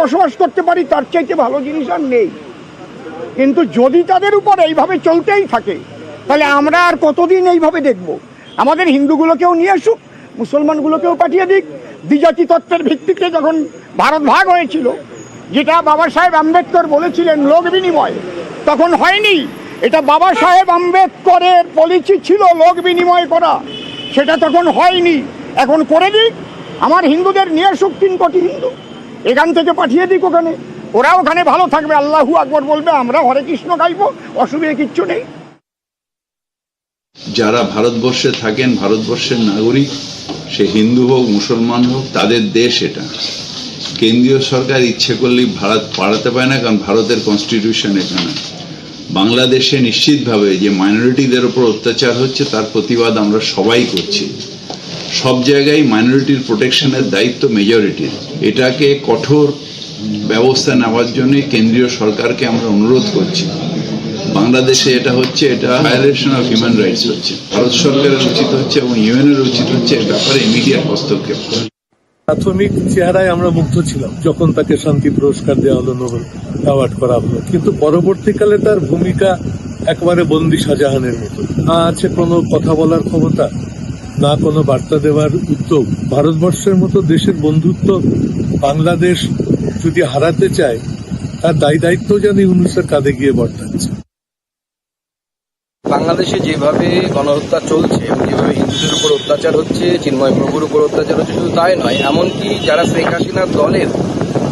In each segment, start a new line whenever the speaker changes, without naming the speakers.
বসবাস করতে পারি, তার চাইতে ভালো জিনিস আর নেই। কিন্তু যদি তাদের উপর এইভাবে চলতেই থাকে, তাহলে আমরা আর কতদিন এইভাবে দেখব? আমাদের হিন্দুগুলোকেও নিয়ে আসুক, মুসলমানগুলোকেও পাঠিয়ে দিক। দ্বিজাতি তত্ত্বের ভিত্তিতে যখন ভারত ভাগ হয়েছিল, যেটা বাবা সাহেব আম্বেদকর বলেছিলেন লোক বিনিময়, তখন হয়নি। এটা বাবা সাহেব আম্বেদকরের পলিসি ছিল লোক বিনিময় করা। সেটা তখন হয়নি। এখন করে দিক। আমার হিন্দুদের নিয়ে আসুক, তিন কোটি হিন্দু। এখান থেকে পাঠিয়ে দিক ওখানে। ওরা ওখানে ভালো থাকবে, আল্লাহু আকবর বলবে, আমরা হরে কৃষ্ণ গাইবো, অসুবিধা কিচ্ছু নেই।
যারা ভারতবর্ষে থাকেন, ভারতবর্ষের নাগরিক, সে হিন্দু হোক, মুসলমান হোক, তাদের দেশ এটা। কেন্দ্রীয় সরকার ইচ্ছে করলেই ভারত পাড়াতে পারে না, কারণ ভারতের কনস্টিটিউশন এখানে। বাংলাদেশে নিশ্চিতভাবে যে মাইনরিটিদের ওপর অত্যাচার হচ্ছে, তার প্রতিবাদ আমরা সবাই করছি। সব জায়গায় মাইনরিটির প্রোটেকশনের দায়িত্ব মেজরিটির এটাকে কঠোর ব্যবস্থা নেওয়ার জন্য কেন্দ্রীয় সরকারকে আমরা অনুরোধ করছি। বাংলাদেশে এটা হচ্ছে, এটা ভায়োলেশন অফ হিউম্যান রাইটস হচ্ছে। ভারত সরকারের উচিত হচ্ছে এবং ইউএনের উচিত হচ্ছে এ ব্যাপারে ইমিডিয়েট হস্তক্ষেপ।
প্রাথমিক চেহারায় আমরা মুগ্ধ ছিলাম যখন তাকে শান্তি পুরস্কার দেওয়া হলো, নোবেল অ্যাওয়ার্ড করা হলো। কিন্তু পরবর্তীকালে তার ভূমিকা একেবারে বন্দি শাহজাহানের মতো। না আছে কোনো কথা বলার ক্ষমতা না কোনো বার্তা দেওয়ার উদ্যোগ ভারতবর্ষের মতো দেশের বন্ধুত্ব বাংলাদেশ যদি হারাতে চায়, তার দায়ী দায়িত্ব যেন ইউনুসের কাঁধে গিয়ে বর্তাচ্ছে।
বাংলাদেশে যেভাবে গণহত্যা চলছে এবং যেভাবে হিন্দুদের উপর অত্যাচার হচ্ছে, চিন্ময় প্রভুর উপর অত্যাচার হচ্ছে, শুধু তাই নয়, এমনকি যারা শেখ হাসিনার দলের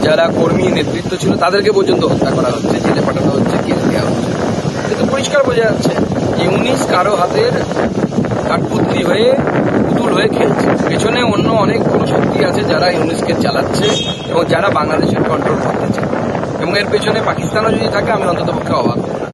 যারা কর্মী নেতৃত্ব ছিল, তাদেরকে পর্যন্ত হত্যা করা হচ্ছে, জেলে পাঠানো হচ্ছে, কেস দেওয়া হচ্ছে। কিন্তু পরিষ্কার বোঝা যাচ্ছে ইউনিস কারও হাতের কাঠপুতলি হয়ে হয়ে খেলছে পেছনে অন্য অনেক কোনো শক্তি আছে যারা ইউনিসকে চালাচ্ছে এবং যারা বাংলাদেশের কন্ট্রোল করতে চায় এবং এর পেছনে পাকিস্তানও যদি থাকে, আমি অন্তত পক্ষে অবাক।